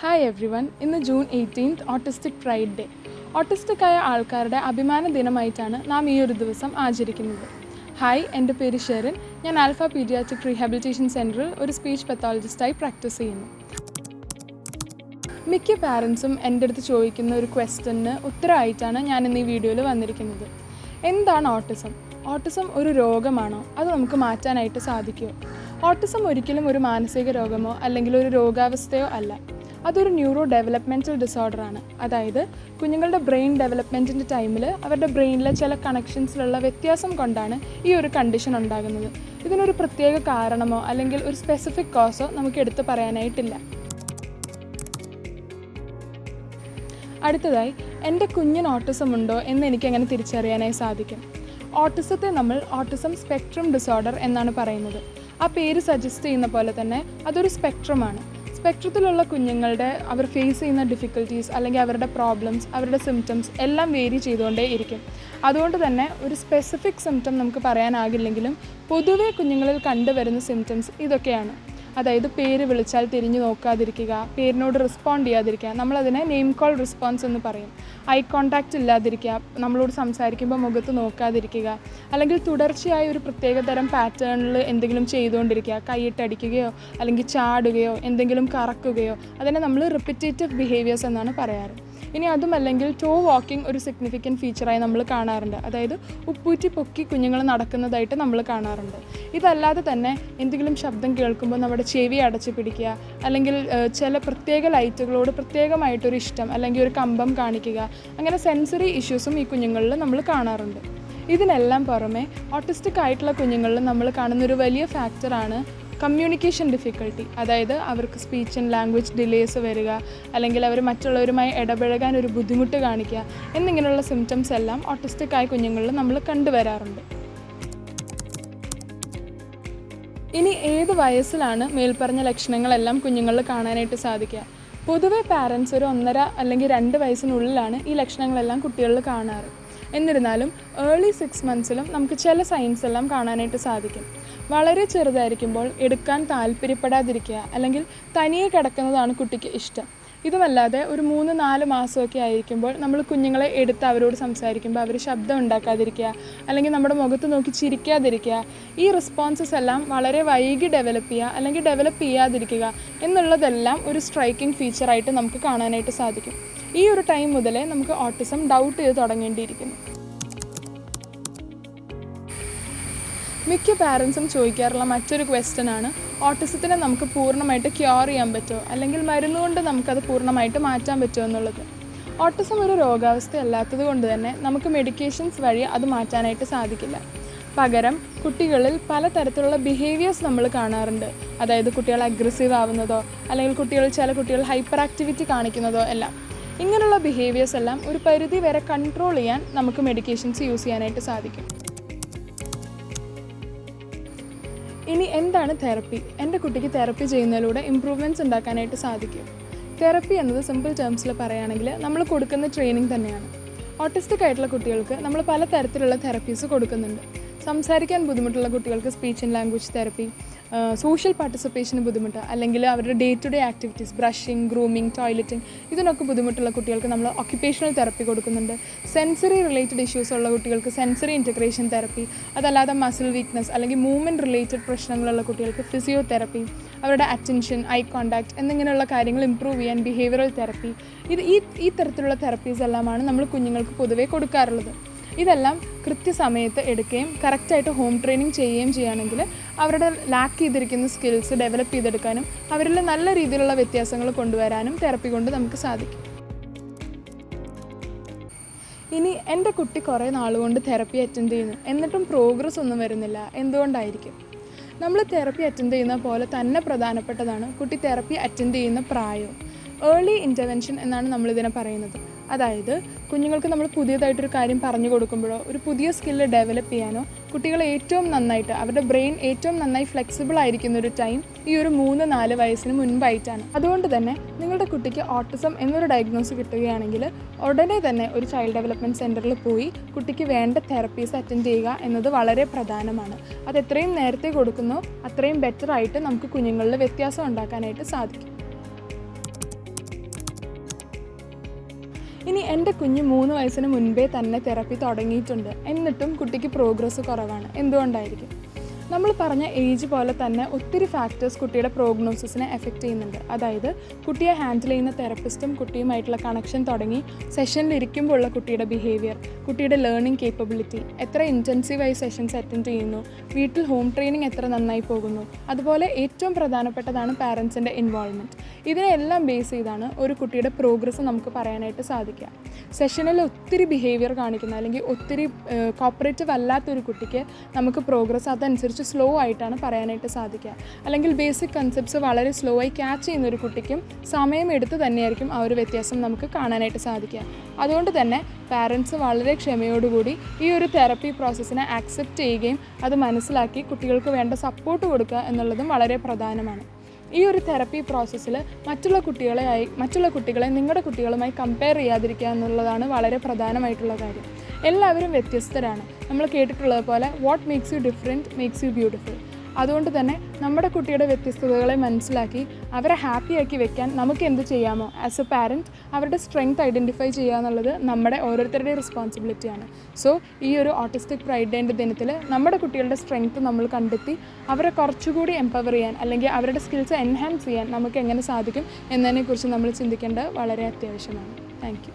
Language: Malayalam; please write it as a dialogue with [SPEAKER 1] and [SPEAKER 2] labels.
[SPEAKER 1] ഹായ് എവ്രി വൺ ഇന്ന് June eighteenth autistic pride day autistic ആയ ആൾക്കാരുടെ അഭിമാന ദിനമായിട്ടാണ് നാം ഈ ഒരു ദിവസം ആചരിക്കുന്നത്. ഹായ് എന്റെ പേര് ഷെറിൻ. ഞാൻ ആൽഫ പീഡിയാട്രിക് റീഹാബിലിറ്റേഷൻ സെന്ററിൽ ഒരു സ്പീച്ച് പെത്തോളജിസ്റ്റായി പ്രാക്ടീസ് ചെയ്യുന്നു. മിക്ക പാരൻസും എന്റെ അടുത്ത് ചോദിക്കുന്ന ഒരു ക്വസ്റ്റ്യന് ഉത്തരമായിട്ടാണ് ഞാൻ ഇന്ന് ഈ വീഡിയോയിൽ വന്നിരിക്കുന്നത്. എന്താണ് ഓട്ടിസം ഓട്ടിസം ഒരു രോഗമാണോ? അത് നമുക്ക് മാറ്റാനായിട്ട് സാധിക്കുമോ? ഓട്ടിസം ഒരിക്കലും ഒരു മാനസിക രോഗമോ അല്ലെങ്കിൽ ഒരു രോഗാവസ്ഥയോ അല്ല. അതൊരു ന്യൂറോ ഡെവലപ്മെന്റൽ ഡിസോർഡറാണ് അതായത് കുഞ്ഞുങ്ങളുടെ ബ്രെയിൻ ഡെവലപ്മെന്റിന്റെ ടൈമിൽ അവരുടെ ബ്രെയിനിലെ ചില കണക്ഷൻസിലുള്ള വ്യത്യാസം കൊണ്ടാണ് ഈ ഒരു കണ്ടീഷൻ ഉണ്ടാകുന്നത്. ഇതിനൊരു പ്രത്യേക കാരണമോ അല്ലെങ്കിൽ ഒരു സ്പെസിഫിക് കോസോ നമുക്ക് എടുത്തു പറയാനായിട്ടില്ല. അടുത്തതായി എന്റെ കുഞ്ഞിന് ഓട്ടിസം ഉണ്ടോ എന്ന് എനിക്ക് എങ്ങനെ തിരിച്ചറിയാനായി സാധിക്കും? ഓട്ടിസത്തെ നമ്മൾ ഓട്ടിസം സ്പെക്ട്രം ഡിസോർഡർ എന്നാണ് പറയുന്നത്. ആ പേര് സജസ്റ്റ് ചെയ്യുന്ന പോലെ തന്നെ അതൊരു സ്പെക്ട്രമാണ് സ്പെക്ട്രത്തിലുള്ള കുഞ്ഞുങ്ങളുടെ അവർ ഫേസ് ചെയ്യുന്ന ഡിഫിക്കൽട്ടീസ് അല്ലെങ്കിൽ അവരുടെ പ്രോബ്ലംസ് അവരുടെ സിംറ്റംസ് എല്ലാം വേരി ചെയ്തുകൊണ്ടേ ഇരിക്കും. അതുകൊണ്ട് തന്നെ ഒരു സ്പെസിഫിക് സിംറ്റം നമുക്ക് പറയാനാകില്ലെങ്കിലും പൊതുവെ കുഞ്ഞുങ്ങളിൽ കണ്ടുവരുന്ന സിംറ്റംസ് ഇതൊക്കെയാണ്. അതായത് പേര് വിളിച്ചാൽ തിരിഞ്ഞു നോക്കാതിരിക്കുക പേരിനോട് റെസ്പോണ്ട് ചെയ്യാതിരിക്കുക നമ്മളതിനെ നെയിം കോൾ റെസ്പോൺസ് എന്ന് പറയും. ഐ കോണ്ടാക്റ്റ് ഇല്ലാതിരിക്കുക നമ്മളോട് സംസാരിക്കുമ്പോൾ മുഖത്ത് നോക്കാതിരിക്കുക അല്ലെങ്കിൽ തുടർച്ചയായ ഒരു പ്രത്യേക തരം പാറ്റേണിൽ എന്തെങ്കിലും ചെയ്തുകൊണ്ടിരിക്കുക കൈയിട്ടടിക്കുകയോ അല്ലെങ്കിൽ ചാടുകയോ എന്തെങ്കിലും കറക്കുകയോ അതിനെ നമ്മൾ റിപ്പിറ്റേറ്റീവ് ബിഹേവിയേഴ്സ് എന്നാണ് പറയാറ്. ഇനി അതുമല്ലെങ്കിൽ ടോ വാക്കിംഗ് ഒരു സിഗ്നിഫിക്കന്റ് ഫീച്ചറായി നമ്മൾ കാണാറുണ്ട്. അതായത് ഉപ്പൂറ്റി പൊക്കി കുഞ്ഞുങ്ങൾ നടക്കുന്നതായിട്ട് നമ്മൾ കാണാറുണ്ട്. ഇതല്ലാതെ തന്നെ എന്തെങ്കിലും ശബ്ദം കേൾക്കുമ്പോൾ നമ്മുടെ ചെവി അടച്ചു പിടിക്കുക അല്ലെങ്കിൽ ചില പ്രത്യേക ലൈറ്റുകളോട് പ്രത്യേകമായിട്ടൊരു ഇഷ്ടം അല്ലെങ്കിൽ ഒരു കമ്പം കാണിക്കുക അങ്ങനെ സെൻസറി ഇഷ്യൂസും ഈ കുഞ്ഞുങ്ങളിൽ നമ്മൾ കാണാറുണ്ട്. ഇതിനെല്ലാം പുറമെ ഓട്ടിസ്റ്റിക് ആയിട്ടുള്ള കുഞ്ഞുങ്ങളിൽ നമ്മൾ കാണുന്ന ഒരു വലിയ ഫാക്ടറാണ് കമ്മ്യൂണിക്കേഷൻ ഡിഫിക്കൽട്ടി അതായത് അവർക്ക് സ്പീച്ച് ആൻഡ് ലാംഗ്വേജ് ഡിലേസ് വരിക അല്ലെങ്കിൽ അവർ മറ്റുള്ളവരുമായി ഇടപഴകാൻ ഒരു ബുദ്ധിമുട്ട് കാണിക്കുക എന്നിങ്ങനെയുള്ള സിംറ്റംസ് എല്ലാം ഓട്ടിസ്റ്റിക് ആയ കുഞ്ഞുങ്ങളിൽ നമ്മൾ കണ്ടുവരാറുണ്ട്. ഇനി ഏത് വയസ്സിലാണ് മേൽപ്പറഞ്ഞ ലക്ഷണങ്ങളെല്ലാം കുഞ്ഞുങ്ങളിൽ കാണാനായിട്ട് സാധിക്കുക? പൊതുവെ പാരൻസ് ഒരു ഒന്നര അല്ലെങ്കിൽ രണ്ട് വയസ്സിനുള്ളിലാണ് ഈ ലക്ഷണങ്ങളെല്ലാം കുട്ടികളിൽ കാണാറ്. എന്നിരുന്നാലും ഏർലി സിക്സ് മന്ത്സിലും നമുക്ക് ചില സൈൻസ് എല്ലാം കാണാനായിട്ട് സാധിക്കും. വളരെ ചെറുതായിരിക്കുമ്പോൾ എടുക്കാൻ താല്പര്യപ്പെടാതിരിക്കുക അല്ലെങ്കിൽ തനിയെ കിടക്കുന്നതാണ് കുട്ടിക്ക് ഇഷ്ടം. ഇതുമല്ലാതെ ഒരു മൂന്ന് നാല് മാസമൊക്കെ ആയിരിക്കുമ്പോൾ നമ്മൾ കുഞ്ഞുങ്ങളെ എടുത്ത് അവരോട് സംസാരിക്കുമ്പോൾ അവർ ശബ്ദം ഉണ്ടാക്കാതിരിക്കുക അല്ലെങ്കിൽ നമ്മുടെ മുഖത്ത് നോക്കി ചിരിക്കാതിരിക്കുക ഈ റെസ്പോൺസസ് എല്ലാം വളരെ വൈകി ഡെവലപ്പ് ചെയ്യുക അല്ലെങ്കിൽ ഡെവലപ്പ് ചെയ്യാതിരിക്കുക എന്നുള്ളതെല്ലാം ഒരു സ്ട്രൈക്കിംഗ് ഫീച്ചറായിട്ട് നമുക്ക് കാണാനായിട്ട് സാധിക്കും. ഈ ഒരു ടൈം മുതലേ നമുക്ക് ഓട്ടിസം ഡൗട്ട് ചെയ്ത് തുടങ്ങേണ്ടിയിരിക്കുന്നു. മിക്ക പാരൻസും ചോദിക്കാറുള്ള മറ്റൊരു ക്വസ്റ്റ്യൻ ആണ് ഓട്ടിസത്തിനെ നമുക്ക് പൂർണമായിട്ട് ക്യൂർ ചെയ്യാൻ പറ്റുമോ? അല്ലെങ്കിൽ മരുന്ന് കൊണ്ട് നമുക്കത് പൂർണമായിട്ട് മാറ്റാൻ പറ്റുമോ എന്നുള്ളത്? ഓട്ടിസം ഒരു രോഗാവസ്ഥ അല്ലാത്തത് കൊണ്ട് തന്നെ നമുക്ക് മെഡിക്കേഷൻസ് വഴി അത് മാറ്റാനായിട്ട് സാധിക്കില്ല. പകരം കുട്ടികളിൽ പലതരത്തിലുള്ള ബിഹേവിയേഴ്സ് നമ്മൾ കാണാറുണ്ട്. അതായത് കുട്ടികൾ അഗ്രസീവ് ആവുന്നതോ അല്ലെങ്കിൽ കുട്ടികൾ ചില കുട്ടികൾ ഹൈപ്പർ ആക്ടിവിറ്റി കാണിക്കുന്നതോ എല്ലാം. ഇങ്ങനെയുള്ള ബിഹേവിയേഴ്സ് എല്ലാം ഒരു പരിധി വരെ കൺട്രോൾ ചെയ്യാൻ നമുക്ക് മെഡിക്കേഷൻസ് യൂസ് ചെയ്യാനായിട്ട് സാധിക്കും. ഇനി എന്താണ് തെറപ്പി എന്റെ കുട്ടിക്ക് തെറപ്പി ചെയ്യുന്നതിലൂടെ ഇമ്പ്രൂവ്മെന്റ്സ് ഉണ്ടാക്കാനായിട്ട് സാധിക്കും. തെറപ്പി എന്നത് സിമ്പിൾ ടേംസിൽ പറയുകയാണെങ്കിൽ നമ്മൾ കൊടുക്കുന്ന ട്രെയിനിങ് തന്നെയാണ്. ഓട്ടിസ്റ്റിക് ആയിട്ടുള്ള കുട്ടികൾക്ക് നമ്മൾ പല തരത്തിലുള്ള തെറപ്പീസ് കൊടുക്കുന്നുണ്ട്. സംസാരിക്കാൻ ബുദ്ധിമുട്ടുള്ള കുട്ടികൾക്ക് speech and language therapy social പാർട്ടിസിപ്പേഷന് ബുദ്ധിമുട്ട് അല്ലെങ്കിൽ അവരുടെ day to day activities brushing grooming toileting ഇതിനൊക്കെ ബുദ്ധിമുട്ടുള്ള കുട്ടികൾക്ക് നമ്മൾ ഒക്യുപ്പേഷണൽ തെറപ്പി കൊടുക്കുന്നുണ്ട്. സെൻസറി റിലേറ്റഡ് ഇഷ്യൂസ് ഉള്ള കുട്ടികൾക്ക് സെൻസറി ഇന്റഗ്രേഷൻ തെറപ്പി അതല്ലാതെ മസിൽ വീക്ക്നെസ് അല്ലെങ്കിൽ മൂവ്മെന്റ് റിലേറ്റഡ് പ്രശ്നങ്ങളുള്ള കുട്ടികൾക്ക് ഫിസിയോതെറപ്പി അവരുടെ അറ്റൻഷൻ ഐ കോണ്ടാക്ട് എന്നിങ്ങനെയുള്ള കാര്യങ്ങൾ ഇമ്പ്രൂവ് ചെയ്യാൻ ബിഹേവിയറൽ തെറപ്പി ഇത് ഈ ഈ തരത്തിലുള്ള തെറപ്പീസ് എല്ലാമാണ് നമ്മൾ കുഞ്ഞുങ്ങൾക്ക് പൊതുവേ കൊടുക്കാറുള്ളത്. ഇതെല്ലാം കൃത്യസമയത്ത് എടുക്കുകയും കറക്റ്റായിട്ട് ഹോം ട്രെയിനിങ് ചെയ്യുകയും ചെയ്യുകയാണെങ്കിൽ അവരുടെ ലാക്ക് ചെയ്തിരിക്കുന്ന സ്കിൽസ് ഡെവലപ്പ് ചെയ്തെടുക്കാനും അവരിൽ നല്ല രീതിയിലുള്ള വ്യത്യാസങ്ങൾ കൊണ്ടുവരാനും തെറപ്പി കൊണ്ട് നമുക്ക് സാധിക്കും. ഇനി എന്റെ കുട്ടി കുറേ നാളുകൊണ്ട് തെറപ്പി അറ്റൻഡ് ചെയ്യുന്നു. എന്നിട്ടും പ്രോഗ്രസ് ഒന്നും വരുന്നില്ല. എന്തുകൊണ്ടായിരിക്കും? നമ്മൾ തെറപ്പി അറ്റൻഡ് ചെയ്യുന്ന പോലെ തന്നെ പ്രധാനപ്പെട്ടതാണ് കുട്ടി തെറപ്പി അറ്റൻഡ് ചെയ്യുന്ന പ്രായവും ഏർലി ഇന്റർവെൻഷൻ എന്നാണ് നമ്മളിതിനെ പറയുന്നത്. അതായത് കുഞ്ഞുങ്ങൾക്ക് നമ്മൾ പുതിയതായിട്ടൊരു കാര്യം പറഞ്ഞു കൊടുക്കുമ്പോഴോ ഒരു പുതിയ സ്കില്ല് ഡെവലപ്പ് ചെയ്യാനോ കുട്ടികൾ ഏറ്റവും നന്നായിട്ട് അവരുടെ ബ്രെയിൻ ഏറ്റവും നന്നായി ഫ്ലെക്സിബിൾ ആയിരിക്കുന്ന ഒരു ടൈം ഈ ഒരു മൂന്ന് നാല് വയസ്സിന് മുൻപായിട്ടാണ്. അതുകൊണ്ട് തന്നെ നിങ്ങളുടെ കുട്ടിക്ക് ഓട്ടിസം എന്നൊരു ഡയഗ്നോസ് കിട്ടുകയാണെങ്കിൽ ഉടനെ തന്നെ ഒരു ചൈൽഡ് ഡെവലപ്മെന്റ് സെന്ററിൽ പോയി കുട്ടിക്ക് വേണ്ട തെറപ്പീസ് അറ്റൻഡ് ചെയ്യുക എന്നത് വളരെ പ്രധാനമാണ്. അത് എത്രയും നേരത്തെ കൊടുക്കുന്നോ അത്രയും ബെറ്റർ ആയിട്ട് നമുക്ക് കുഞ്ഞുങ്ങളിൽ വ്യത്യാസം ഉണ്ടാക്കാനായിട്ട് സാധിക്കും. ഇനി എന്റെ കുഞ്ഞ് മൂന്ന് വയസ്സിന് മുൻപേ തന്നെ തെറപ്പി തുടങ്ങിയിട്ടുണ്ട്. എന്നിട്ടും കുട്ടിക്ക് പ്രോഗ്രസ് കുറവാണ്. എന്തുകൊണ്ടായിരിക്കും? നമ്മൾ പറഞ്ഞ ഏജ് പോലെ തന്നെ ഒത്തിരി ഫാക്ടേഴ്സ് കുട്ടിയുടെ പ്രോഗ്നോസിസിനെ എഫക്റ്റ് ചെയ്യുന്നുണ്ട്. അതായത് കുട്ടിയെ ഹാൻഡിൽ ചെയ്യുന്ന തെറപ്പിസ്റ്റും കുട്ടിയുമായിട്ടുള്ള കണക്ഷൻ തുടങ്ങി സെഷനിൽ ഇരിക്കുമ്പോഴുള്ള കുട്ടിയുടെ ബിഹേവിയർ കുട്ടിയുടെ ലേണിംഗ് കേപ്പബിലിറ്റി എത്ര ഇന്റൻസീവായി സെഷൻസ് അറ്റൻഡ് ചെയ്യുന്നു വീട്ടിൽ ഹോം ട്രെയിനിങ് എത്ര നന്നായി പോകുന്നു അതുപോലെ ഏറ്റവും പ്രധാനപ്പെട്ടതാണ് പാരൻസിന്റെ ഇൻവോൾവ്മെന്റ് ഇതിനെല്ലാം ബേസ് ചെയ്താണ് ഒരു കുട്ടിയുടെ പ്രോഗ്രസ് നമുക്ക് പറയാനായിട്ട് സാധിക്കുക. സെഷനിൽ ഒത്തിരി ബിഹേവിയർ കാണിക്കുന്ന അല്ലെങ്കിൽ ഒത്തിരി കോപ്പറേറ്റീവ് അല്ലാത്തൊരു കുട്ടിക്ക് നമുക്ക് പ്രോഗ്രസ് അതനുസരിച്ച് സ്ലോ ആയിട്ടാണ് പറയാനായിട്ട് സാധിക്കുക. അല്ലെങ്കിൽ ബേസിക് കൺസെപ്റ്റ്സ് വളരെ സ്ലോ ആയി ക്യാച്ച് ചെയ്യുന്ന ഒരു കുട്ടിക്കും സമയമെടുത്ത് തന്നെയായിരിക്കും ആ ഒരു വ്യത്യാസം നമുക്ക് കാണാനായിട്ട് സാധിക്കുക. അതുകൊണ്ട് തന്നെ പാരൻസ് വളരെ ക്ഷമയോടുകൂടി ഈ ഒരു തെറപ്പി പ്രോസസ്സിനെ ആക്സെപ്റ്റ് ചെയ്യുകയും അത് മനസ്സിലാക്കി കുട്ടികൾക്ക് വേണ്ട സപ്പോർട്ട് കൊടുക്കുക എന്നുള്ളതും വളരെ പ്രധാനമാണ്. ഈ ഒരു തെറപ്പി പ്രോസസ്സിൽ മറ്റുള്ള കുട്ടികളെ ആയി മറ്റുള്ള കുട്ടികളെ നിങ്ങളുടെ കുട്ടികളുമായി കമ്പയർ ചെയ്യാതിരിക്കുക എന്നുള്ളതാണ് വളരെ പ്രധാനമായിട്ടുള്ള കാര്യം. എല്ലാവരും വ്യത്യസ്തരാണ്. നമ്മൾ കേട്ടിട്ടുള്ളത് പോലെ what makes you different makes you beautiful അതുകൊണ്ട് തന്നെ നമ്മുടെ കുട്ടിയുടെ വ്യത്യസ്തതകളെ മനസ്സിലാക്കി അവരെ ഹാപ്പിയാക്കി വെക്കാൻ നമുക്ക് എന്ത് ചെയ്യാമോ? ആസ് എ പാരന്റ് അവരുടെ സ്ട്രെങ്ത് ഐഡന്റിഫൈ ചെയ്യുക എന്നുള്ളത് നമ്മുടെ ഓരോരുത്തരുടെയും റെസ്പോൺസിബിലിറ്റിയാണ് സോ ഈ ഒരു ഓട്ടിസ്റ്റിക് പ്രൈഡ് ഡേന്റെ ദിനത്തിൽ നമ്മുടെ കുട്ടികളുടെ സ്ട്രെങ്ത് നമ്മൾ കണ്ടെത്തി അവരെ കുറച്ചുകൂടി എംപവർ ചെയ്യാൻ അല്ലെങ്കിൽ അവരുടെ സ്കിൽസ് എൻഹാൻസ് ചെയ്യാൻ നമുക്ക് എങ്ങനെ സാധിക്കും എന്നതിനെക്കുറിച്ച് നമ്മൾ ചിന്തിക്കേണ്ടത് വളരെ അത്യാവശ്യമാണ്. താങ്ക്